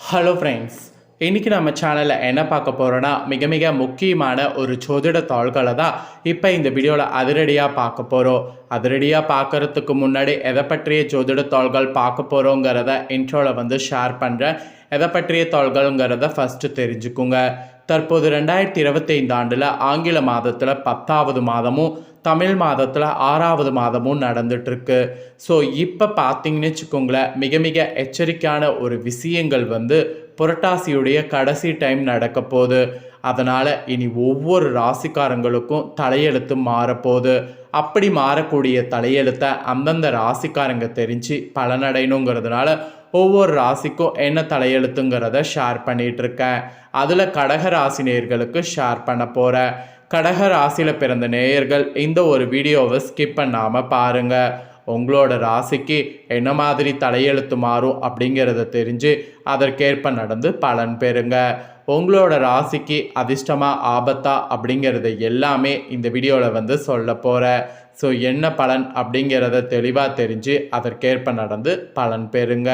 Hello friends இன்றைக்கி நம்ம சேனலில் என்ன பார்க்க போகிறோன்னா மிக மிக முக்கியமான ஒரு சோதிட தாள்களை தான் இப்போ இந்த வீடியோவில் அதிரடியாக பார்க்க போகிறோம் அதிரடியாக பார்க்கறதுக்கு முன்னாடி எதை பற்றிய ஜோதிட தாள்கள் பார்க்க போகிறோங்கிறத இன்ட்ரோவில் வந்து ஷேர் பண்ணுறேன் எதை பற்றிய தாள்கள்ங்கிறத ஃபஸ்ட்டு தெரிஞ்சுக்குங்க. தற்போது ரெண்டாயிரத்தி இருபத்தைந்து ஆண்டில் ஆங்கில மாதத்தில் பத்தாவது மாதமும் தமிழ் மாதத்தில் ஆறாவது மாதமும் நடந்துட்டுருக்கு. ஸோ இப்போ பார்த்தீங்கன்னு வச்சுக்கோங்களேன் மிக மிக எச்சரிக்கையான ஒரு விஷயங்கள் வந்து புரட்டாசியுடைய கடைசி டைம் நடக்க போகுது. அதனால் இனி ஒவ்வொரு ராசிக்காரங்களுக்கும் தலையெழுத்து மாறப்போகுது. அப்படி மாறக்கூடிய தலையெழுத்தை அந்தந்த ராசிக்காரங்க தெரிஞ்சு பலனடையணுங்கிறதுனால ஒவ்வொரு ராசிக்கும் என்ன தலையெழுத்துங்கிறத ஷேர் பண்ணிட்டு இருக்கேன் அதில் கடக ராசி நேயர்களுக்கு ஷேர் பண்ண போகிறேன் கடக ராசியில் பிறந்த நேயர்கள் இந்த ஒரு வீடியோவை ஸ்கிப் பண்ணாமல் பாருங்கள் உங்களோட ராசிக்கு என்ன மாதிரி தலையெழுத்து மாறும் அப்படிங்கிறத தெரிஞ்சு அதற்கேற்ப நடந்து பலன் பெறுங்க. உங்களோட ராசிக்கு அதிர்ஷ்டமாக ஆபத்தா அப்படிங்கிறத எல்லாமே இந்த வீடியோவில் வந்து சொல்ல போகிறேன் ஸோ என்ன பலன் அப்படிங்கிறத தெளிவாக தெரிஞ்சு அதற்கேற்ப நடந்து பலன் பெறுங்க.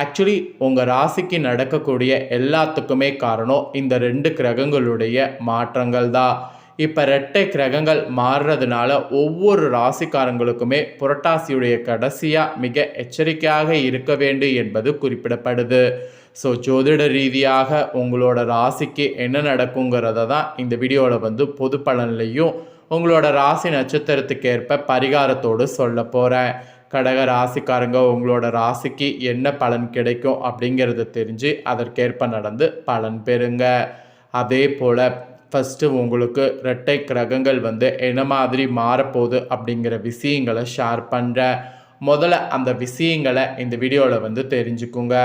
ஆக்சுவலி உங்கள் ராசிக்கு நடக்கக்கூடிய எல்லாத்துக்குமே காரணம் இந்த ரெண்டு கிரகங்களுடைய மாற்றங்கள் தான். இப்போ ரெட்டை கிரகங்கள் மாறுறதுனால ஒவ்வொரு ராசிக்காரங்களுக்குமே புரட்டாசியுடைய கடைசியாக மிக எச்சரிக்கையாக இருக்க வேண்டும் என்பது குறிப்பிடப்படுது. ஸோ ஜோதிட ரீதியாக உங்களோட ராசிக்கு என்ன நடக்குங்கிறத தான் இந்த வீடியோவில் வந்து பொது பலன்லையும் உங்களோட ராசி நட்சத்திரத்துக்கு ஏற்ப பரிகாரத்தோடு சொல்ல போகிறேன் கடக ராசிக்காரங்க உங்களோட ராசிக்கு என்ன பலன் கிடைக்கும் அப்படிங்கிறத தெரிஞ்சு அதற்கேற்ப நடந்து பலன் பெறுங்க. அதே போல் ஃபஸ்ட்டு உங்களுக்கு ரெட்டை கிரகங்கள் வந்து என்ன மாதிரி மாறப்போகுது அப்படிங்கிற விஷயங்களை ஷேர் பண்ணுறேன் முதல்ல அந்த விஷயங்களை இந்த வீடியோவில் வந்து தெரிஞ்சுக்குங்க.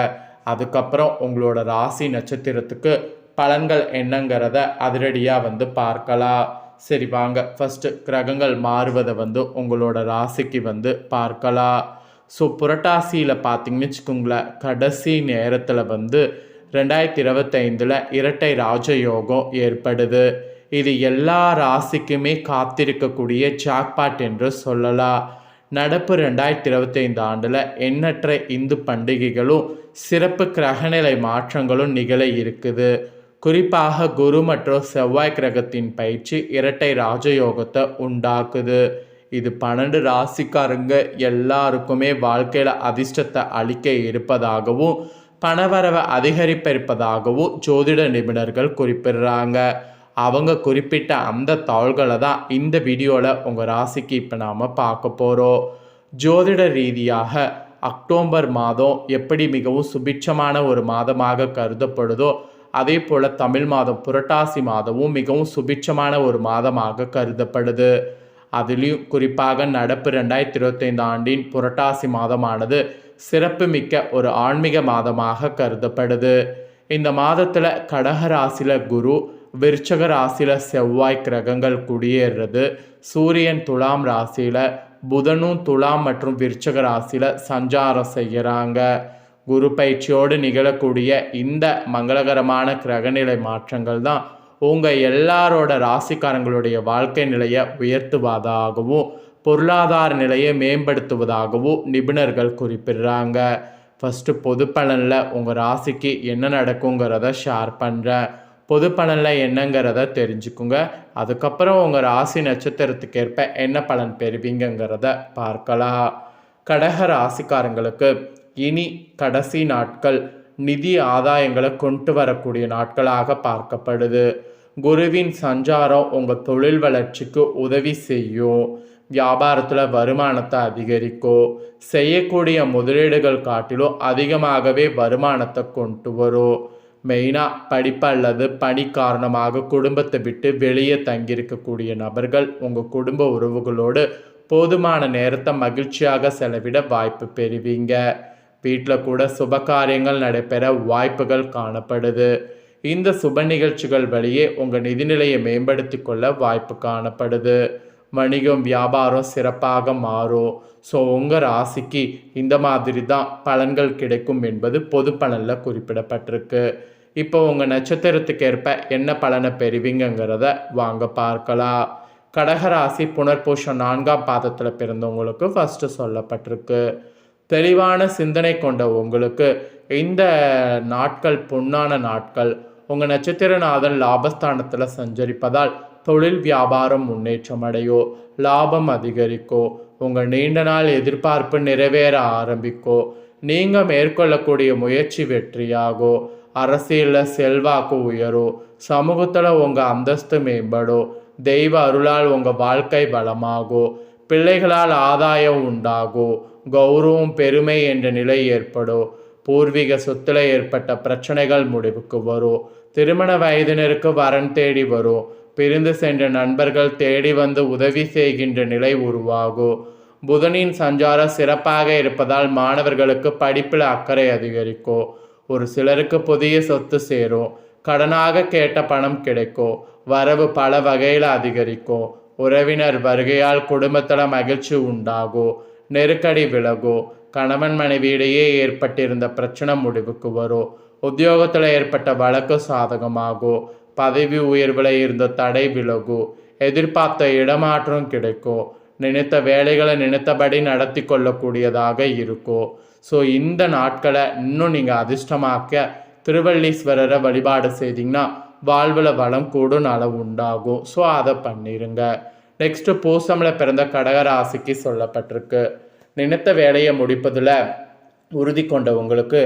அதுக்கப்புறம் உங்களோட ராசி நட்சத்திரத்துக்கு பலன்கள் என்னங்கிறத அதிரடியாக வந்து பார்க்கலாம். சரி வாங்க. ஃபஸ்ட்டு கிரகங்கள் மாறுவதை வந்து உங்களோட ராசிக்கு வந்து பார்க்கலாம். ஸோ புரட்டாசியில் பார்த்தீங்கன்னு வச்சுக்கோங்களேன் கடைசி நேரத்தில் வந்து ரெண்டாயிரத்தி இருபத்தைந்தில் இரட்டை ராஜயோகம் ஏற்படுது. இது எல்லா ராசிக்குமே காத்திருக்கக்கூடிய ஜாக்பாட் என்று சொல்லலாம். நடப்பு ரெண்டாயிரத்தி இருபத்தைந்து ஆண்டில் எண்ணற்ற இந்து பண்டிகைகளும் சிறப்பு கிரகநிலை மாற்றங்களும் நிகழ இருக்குது. குறிப்பாக குரு மற்றும் செவ்வாய் கிரகத்தின் பயிற்சி இரட்டை ராஜயோகத்தை உண்டாக்குது. இது பன்னெண்டு ராசிக்காரங்க எல்லாருக்குமே வாழ்க்கையில் அதிர்ஷ்டத்தை அளிக்க இருப்பதாகவும் பணவரவை அதிகரிப்ப இருப்பதாகவும் ஜோதிட நிபுணர்கள் குறிப்பிடுறாங்க. அவங்க குறிப்பிட்ட அந்த தாள்களை தான் இந்த வீடியோவில் உங்கள் ராசிக்கு இப்போ நாம் பார்க்க போகிறோம் ஜோதிட ரீதியாக அக்டோபர் மாதம் எப்படி மிகவும் சுபிட்சமான ஒரு மாதமாக கருதப்படுதோ அதே போல் தமிழ் மாதம் புரட்டாசி மாதமும் மிகவும் சுபிட்சமான ஒரு மாதமாக கருதப்படுது. அதுலேயும் குறிப்பாக நடப்பு ரெண்டாயிரத்தி இருபத்தைந்து ஆண்டின் புரட்டாசி மாதமானது சிறப்புமிக்க ஒரு ஆன்மீக மாதமாக கருதப்படுது. இந்த மாதத்தில் கடக ராசியில் குரு விருச்சக ராசியில் செவ்வாய் கிரகங்கள் குடியேறுறது. சூரியன் துலாம் ராசியில் புதனும் துலாம் மற்றும் விருச்சக ராசியில் சஞ்சாரம் செய்கிறாங்க குரு பயிற்சியோடு நிகழக்கூடிய இந்த மங்களகரமான கிரகநிலை மாற்றங்கள் தான் உங்கள் எல்லாரோட ராசிக்காரங்களுடைய வாழ்க்கை நிலையை உயர்த்துவதாகவும் பொருளாதார நிலையை மேம்படுத்துவதாகவும் நிபுணர்கள் குறிப்பிடுறாங்க. ஃபஸ்ட்டு பொது பலனில் உங்கள் ராசிக்கு என்ன நடக்குங்கிறத ஷேர் பண்ணுறேன் பொது பலனில் என்னங்கிறத தெரிஞ்சுக்குங்க. அதுக்கப்புறம் உங்கள் ராசி நட்சத்திரத்துக்கேற்ப என்ன பலன் பெறுவீங்கங்கிறத பார்க்கலாம். கடக ராசிக்காரங்களுக்கு இனி கடைசி நாட்கள் நிதி ஆதாயங்களை கொண்டு வரக்கூடிய நாட்களாக பார்க்கப்படுது. குருவின் சஞ்சாரம் உங்கள் தொழில் வளர்ச்சிக்கு உதவி செய்யும். வியாபாரத்தில் வருமானத்தை அதிகரிக்கும் செய்யக்கூடிய முதலீடுகள் காட்டிலும் அதிகமாகவே வருமானத்தை கொண்டு வரும் மெயினாக படிப்பு அல்லது பணி காரணமாக குடும்பத்தை விட்டு வெளியே தங்கியிருக்கக்கூடிய நபர்கள் உங்கள் குடும்ப உறவுகளோடு போதுமான நேரத்தை மகிழ்ச்சியாக செலவிட வாய்ப்பு பெறுவீங்க. வீட்டில் கூட சுப காரியங்கள் நடைபெற வாய்ப்புகள் காணப்படுது. இந்த சுப நிகழ்ச்சிகள் வழியே உங்கள் நிதிநிலையை மேம்படுத்தி கொள்ள வாய்ப்பு காணப்படுது. வணிகம் வியாபாரம் சிறப்பாக மாறும். ஸோ உங்கள் ராசிக்கு இந்த மாதிரி தான் பலன்கள் கிடைக்கும் என்பது பொது பலனில் குறிப்பிடப்பட்டிருக்கு. இப்போ உங்கள் நட்சத்திரத்துக்கு ஏற்ப என்ன பலனை பெறுவீங்கிறத வாங்க பார்க்கலாம். கடகராசி புனர்பூஷம் நான்காம் பாதத்தில் பிறந்தவங்களுக்கு ஃபஸ்ட்டு சொல்லப்பட்டிருக்கு. தெளிவான சிந்தனை கொண்ட உங்களுக்கு இந்த நாட்கள் பொன்னான நாட்கள் உங்கள் நட்சத்திரநாதன் லாபஸ்தானத்தில் சஞ்சரிப்பதால் தொழில் வியாபாரம் முன்னேற்றம் அடையோ லாபம் அதிகரிக்கோ உங்கள் நீண்ட நாள் எதிர்பார்ப்பு நிறைவேற ஆரம்பிக்கோ நீங்கள் மேற்கொள்ளக்கூடிய முயற்சி வெற்றியாகோ அரசியலில் செல்வாக்கு உயரும் சமூகத்தில் உங்கள் அந்தஸ்து மேம்படும் தெய்வ அருளால் உங்கள் வாழ்க்கை வளமாகோ பிள்ளைகளால் ஆதாயம் உண்டாகும் கௌரவம் பெருமை என்ற நிலை ஏற்படும் பூர்வீக சொத்துல ஏற்பட்ட பிரச்சனைகள் முடிவுக்கு வரும் திருமண வயதினருக்கு வரன் தேடி வரும் பிரிந்து சென்ற நண்பர்கள் தேடி வந்து உதவி செய்கின்ற நிலை உருவாகும் புதனின் சஞ்சாரம் சிறப்பாக இருப்பதால் மாணவர்களுக்கு படிப்பில் அக்கறை அதிகரிக்கும் ஒரு சிலருக்கு புதிய சொத்து சேரும் கடனாக கேட்ட பணம் கிடைக்கும் வரவு பல வகையில் அதிகரிக்கும் உறவினர் வருகையால் குடும்பத்தில் மகிழ்ச்சி உண்டாகும் நெருக்கடி விலகும் கணவன் மனைவியிடையே ஏற்பட்டிருந்த பிரச்சனை முடிவுக்கு வரும் உத்தியோகத்தில் ஏற்பட்ட வழக்கு சாதகமாகும் பதவி உயர்வில் இருந்த தடை விலகும் எதிர்பார்த்த இடமாற்றம் கிடைக்கும் நினைத்த வேலைகளை நினைத்தபடி நடத்தி கொள்ளக்கூடியதாக இருக்கும் ஸோ இந்த நாட்களை இன்னும் நீங்கள் அதிர்ஷ்டமாக்க திருவள்ளீஸ்வரரை வழிபாடு செய்தீங்கன்னா வாழ்வில் வளம் கூடும் அளவு உண்டாகும். ஸோ அதை பண்ணிடுங்க நெக்ஸ்ட்டு பூசமில் பிறந்த கடகராசிக்கு சொல்லப்பட்டிருக்கு. நினைத்த வேலையை முடிப்பதில் உறுதி கொண்ட உங்களுக்கு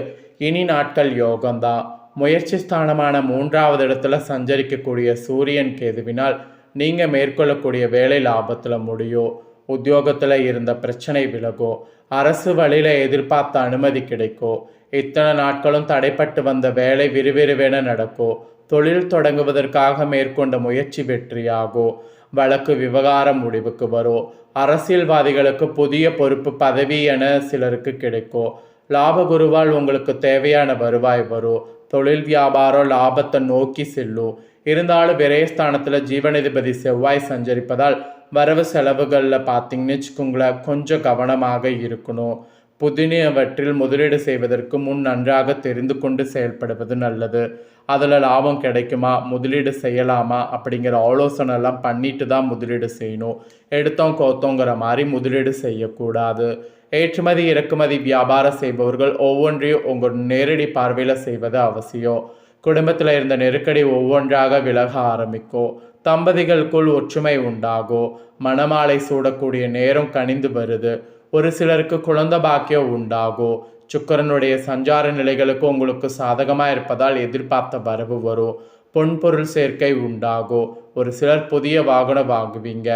இனி நாட்கள் யோகம்தான் முயற்சி ஸ்தானமான மூன்றாவது இடத்துல சஞ்சரிக்கக்கூடிய சூரியன் கேதுவினால் நீங்கள் மேற்கொள்ளக்கூடிய வேலை லாபத்தில் முடியும் உத்தியோகத்தில் இருந்த பிரச்சனை விலகும் அரசு வழியில் எதிர்பார்த்த அனுமதி கிடைக்கும் இத்தனை நாட்களும் தடைப்பட்டு வந்த வேலை விறுவிறுவென நடக்கும் தொழில் தொடங்குவதற்காக மேற்கொண்ட முயற்சி வெற்றியாகும் வழக்கு விவகாரம் முடிவுக்கு வரும் அரசியல்வாதிகளுக்கு புதிய பொறுப்பு பதவி என சிலருக்கு கிடைக்கும் லாபகுருவால் உங்களுக்கு தேவையான வருவாய் வரும் தொழில் வியாபாரம் லாபத்தை நோக்கி செல்லும் இருந்தாலும் விரயஸ்தானத்தில் ஜீவனதிபதி செவ்வாய் சஞ்சரிப்பதால் வரவு செலவுகளில் பார்த்தீங்கன்னு வச்சுக்கோங்களேன் கொஞ்சம் கவனமாக இருக்கணும். புதினவற்றில் முதலீடு செய்வதற்கு முன் நன்றாக தெரிந்து கொண்டு செயல்படுவது நல்லது. அதில் லாபம் கிடைக்குமா? முதலீடு செய்யலாமா? அப்படிங்கிற ஆலோசனைலாம் பண்ணிட்டு தான் முதலீடு செய்யணும். எடுத்தோம் கோத்தோங்கிற மாதிரி முதலீடு செய்யக்கூடாது. ஏற்றுமதி இறக்குமதி வியாபாரம் செய்பவர்கள் ஒவ்வொன்றையும் உங்கள் நேரடி பார்வையில் செய்வது அவசியம். குடும்பத்தில் இருந்த நெருக்கடி ஒவ்வொன்றாக விலக ஆரம்பிக்கும். தம்பதிகளுக்குள் ஒற்றுமை உண்டாகும். மணமாலை சூடக்கூடிய நேரம் கனிந்து வருது. ஒரு சிலருக்கு குழந்த பாக்கியம் உண்டாகும் சுக்கரனுடைய சஞ்சார நிலைகளுக்கு உங்களுக்கு சாதகமாக இருப்பதால் எதிர்பார்த்த வரவு வரும். பொன்பொருள் சேர்க்கை உண்டாகும் ஒரு சிலர் புதிய வாகனம் வாங்குவீங்க.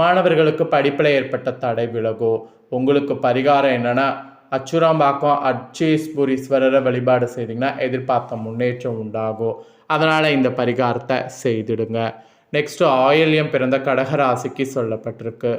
மாணவர்களுக்கு படிப்பில் ஏற்பட்ட தடை விலகும் உங்களுக்கு பரிகாரம் என்னென்னா அச்சுராம்பாக்கம் அச்சீஸ்புரீஸ்வரரை வழிபாடு செய்தீங்கன்னா எதிர்பார்த்த முன்னேற்றம் உண்டாகும் அதனால் இந்த பரிகாரத்தை செய்திடுங்க. நெக்ஸ்ட்டு ஆயில்யம் பிறந்த கடகராசிக்கு சொல்லப்பட்டிருக்கு.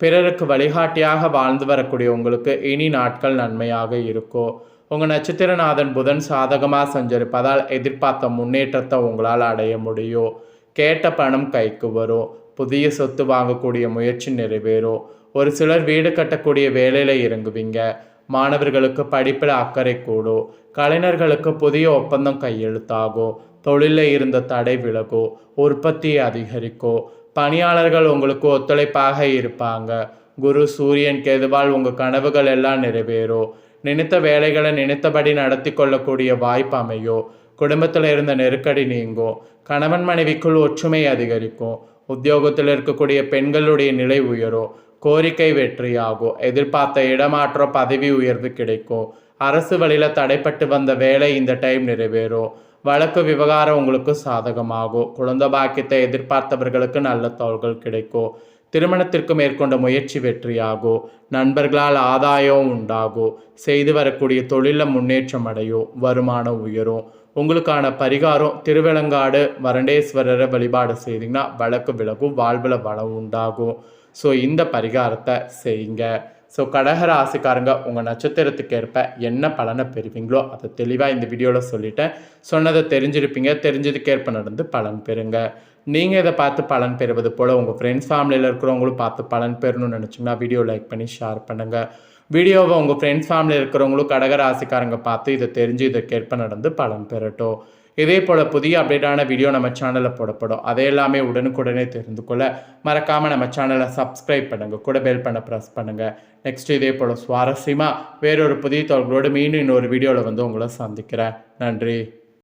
பிறருக்கு வழிகாட்டியாக வாழ்ந்து வரக்கூடிய உங்களுக்கு இனி நாட்கள் நன்மையாக இருக்கும் உங்கள் நட்சத்திரநாதன் புதன் சாதகமாக செஞ்சிருப்பதால் எதிர்பார்த்த முன்னேற்றத்தை உங்களால் அடைய முடியும் கேட்ட பணம் கைக்கு வரும் புதிய சொத்து வாங்கக்கூடிய முயற்சி நிறைவேறும் ஒரு சிலர் வீடு கட்டக்கூடிய வேலையில் இறங்குவீங்க. மாணவர்களுக்கு படிப்பில் அக்கறை கூடும் கலைஞர்களுக்கு புதிய ஒப்பந்தம் கையெழுத்தாகும் தொழிலில் இருந்த தடை விலகும் உற்பத்தி அதிகரிக்கும் பணியாளர்கள் உங்களுக்கு ஒத்துழைப்பாக இருப்பாங்க. குரு சூரியன் கெதுவால் உங்கள் கனவுகள் எல்லாம் நிறைவேறும் நினைத்த வேலைகளை நினைத்தபடி நடத்தி கொள்ளக்கூடிய வாய்ப்பு அமையும் குடும்பத்தில் இருந்த நெருக்கடி நீங்கும் கணவன் மனைவிக்குள் ஒற்றுமை அதிகரிக்கும். உத்தியோகத்தில் இருக்கக்கூடிய பெண்களுடைய நிலை உயரும் கோரிக்கை வெற்றியாகும் எதிர்பார்த்த இடமாற்றம் பதவி உயர்வு கிடைக்கும். அரசு வழியில் தடைப்பட்டு வந்த வேலை இந்த டைம் நிறைவேறும் வழக்கு விவகாரம் உங்களுக்கு சாதகமாகும். குழந்த பாக்கியத்தை எதிர்பார்த்தவர்களுக்கு நல்ல தோள்கள் கிடைக்கும். திருமணத்திற்கு மேற்கொண்ட முயற்சி வெற்றியாகும். நண்பர்களால் ஆதாயம் உண்டாகும். செய்து வரக்கூடிய தொழிலில் முன்னேற்றம் அடையும். வருமானம் உயரும். உங்களுக்கான பரிகாரம் திருவிலங்காடு வரண்டேஸ்வரரை வழிபாடு செய்தீங்கன்னா வழக்கு விலகும் வாழ்வில் வளம் உண்டாகும். ஸோ இந்த பரிகாரத்தை செய்யுங்க. ஸோ கடக ராசிக்காரங்க உங்கள் நட்சத்திரத்துக்கு ஏற்ப என்ன பலனை பெறுவீங்களோ அதை தெளிவாக இந்த வீடியோவில் சொல்லிட்டேன். சொன்னதை தெரிஞ்சிருப்பீங்க தெரிஞ்சதுக்கேற்ப நடந்து பலன் பெறுங்க. நீங்கள் இதை பார்த்து பலன் பெறுவது போல் உங்கள் ஃப்ரெண்ட்ஸ் ஃபேமிலியில் இருக்கிறவங்களும் பார்த்து பலன் பெறணும்னு நினச்சிங்கன்னா வீடியோ லைக் பண்ணி ஷேர் பண்ணுங்கள் வீடியோவை உங்கள் ஃப்ரெண்ட்ஸ் ஃபேமிலியில் இருக்கிறவங்களும் கடகராசிக்காரங்க பார்த்து இதை தெரிஞ்சு இதற்கேற்ப நடந்து பலன் பெறட்டும். இதே போல் புதிய அப்டேட்டான வீடியோ நம்ம சேனலில் போடப்படும். அதை எல்லாமே உடனுக்குடனே தெரிந்து கொள்ள மறக்காமல் நம்ம சேனலை சப்ஸ்கிரைப் பண்ணுங்கள் கூட பெல் பண்ண ப்ரெஸ் பண்ணுங்கள் நெக்ஸ்ட் இதே போல் சுவாரஸ்யமாக வேறொரு புதிய தகவலோடு மீண்டும் இன்னொரு வீடியோவில் வந்து உங்களை சந்திக்கிறேன். நன்றி.